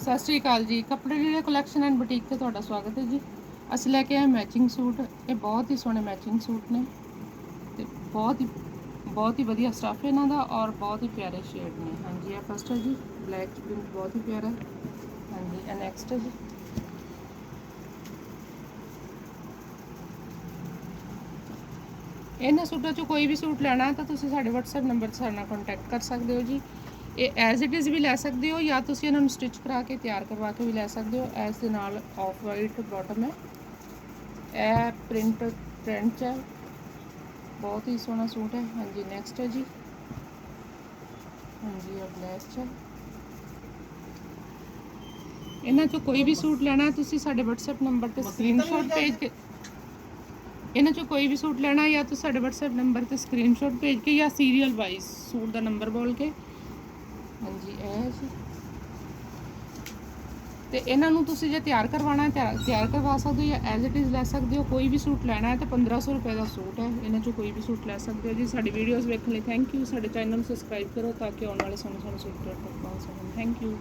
ਸਤਿ ਸ਼੍ਰੀ ਅਕਾਲ ਜੀ ਕੱਪੜੇ ਲੀੜੇ ਕਲੈਕਸ਼ਨ ਐਂਡ ਬੁਟੀਕ ਤੇ ਤੁਹਾਡਾ ਸਵਾਗਤ ਹੈ ਜੀ ਅਸੀਂ ਲੈ ਕੇ ਆਏ ਮੈਚਿੰਗ ਸੂਟ ਇਹ ਬਹੁਤ ਹੀ ਸੋਹਣੇ ਮੈਚਿੰਗ ਸੂਟ ਨੇ ਤੇ ਬਹੁਤ ਹੀ ਬਹੁਤ ਹੀ ਵਧੀਆ ਸਟੱਫ ਇਹਨਾਂ ਦਾ ਔਰ ਬਹੁਤ ਹੀ ਪਿਆਰੇ ਸ਼ੇਡ ਨੇ ਹਾਂਜੀ ਇਹ ਫਸਟ ਹੈ ਜੀ ਬਲੈਕ ਪ੍ਰਿੰਟ ਬਹੁਤ ਹੀ ਪਿਆਰਾ ਹੈ। ਹਾਂਜੀ ਇਹ ਨੈਕਸਟ ਹੈ ਜੀ ਇਹਨਾਂ ਸੂਟਾਂ ਚੋਂ ਕੋਈ ਵੀ ਸੂਟ ਲੈਣਾ ਹੈ ਤਾਂ ਤੁਸੀਂ ਸਾਡੇ WhatsApp ਨੰਬਰ ਤੇ ਸਾਡੇ ਨਾਲ ਕੰਟੈਕਟ ਕਰ ਸਕਦੇ ਹੋ ਜੀ ਇਹ ਐਜ਼ ਇਟ ਇਜ਼ ਵੀ ਲੈ ਸਕਦੇ ਹੋ ਜਾਂ ਤੁਸੀਂ ਇਹਨਾਂ ਨੂੰ ਸਟਿਚ ਕਰਾ ਕੇ ਤਿਆਰ ਕਰਵਾ ਕੇ ਵੀ ਲੈ ਸਕਦੇ ਹੋ ਐਸ ਦੇ ਨਾਲ ਆਫ ਵਾਈਟ ਬਾਟਮ ਹੈ ਇਹ ਪ੍ਰਿੰਟ ਟ੍ਰੈਂਡ ਹੈ ਬਹੁਤ ਹੀ ਸੋਹਣਾ ਸੂਟ ਹੈ ਹਾਂਜੀ ਨੈਕਸਟ ਹੈ ਜੀ ਹਾਂਜੀ ਇਹ ਬਲੈਕ ਹੈ ਇਹਨਾਂ ਚੋਂ ਕੋਈ ਵੀ ਸੂਟ ਲੈਣਾ ਹੈ ਤੁਸੀਂ ਸਾਡੇ WhatsApp ਨੰਬਰ ਤੇ ਸਕਰੀਨਸ਼ਾਟ ਭੇਜ ਕੇ ਇਹਨਾਂ ਚੋਂ ਕੋਈ ਵੀ ਸੂਟ ਲੈਣਾ ਹੈ ਜਾਂ ਤੁਸੀਂ ਸਾਡੇ WhatsApp ਨੰਬਰ ਤੇ ਸਕਰੀਨਸ਼ਾਟ ਭੇਜ ਕੇ ਜਾਂ ਸੀਰੀਅਲ ਵਾਈਜ਼ ਸੂਟ ਦਾ ਨੰਬਰ ਬੋਲ ਕੇ ਹਾਂਜੀ, ਇਹ ਹੈ ਜੀ। ਤੇ ਇਹਨਾਂ ਨੂੰ ਤੁਸੀਂ ਜੇ ਤਿਆਰ ਕਰਵਾਉਣਾ ਹੈ ਤਿਆਰ ਤਿਆਰ ਕਰਵਾ ਸਕਦੇ ਹੋ ਜਾਂ ਐਜ਼ ਇਟ ਇਜ਼ ਲੈ ਸਕਦੇ ਹੋ। ਕੋਈ ਵੀ ਸੂਟ ਲੈਣਾ ਹੈ ਤਾਂ 1500 ਰੁਪਏ ਦਾ ਸੂਟ ਹੈ। ਇਹਨਾਂ ਚੋਂ ਕੋਈ ਵੀ ਸੂਟ ਲੈ ਸਕਦੇ ਹੋ ਜੀ। ਸਾਡੀ ਵੀਡੀਓਜ਼ ਵੇਖਣ ਲਈ ਥੈਂਕ ਯੂ ਸਾਡੇ ਚੈਨਲ ਨੂੰ ਸਬਸਕ੍ਰਾਈਬ ਕਰੋ ਤਾਂ ਕਿ ਆਉਣ ਵਾਲੇ ਸੋਹਣੇ ਸੋਹਣੇ ਸੂਟ ਤੁਹਾਡੇ ਤੱਕ ਪਹੁੰਚ ਸਕਣ। Thank you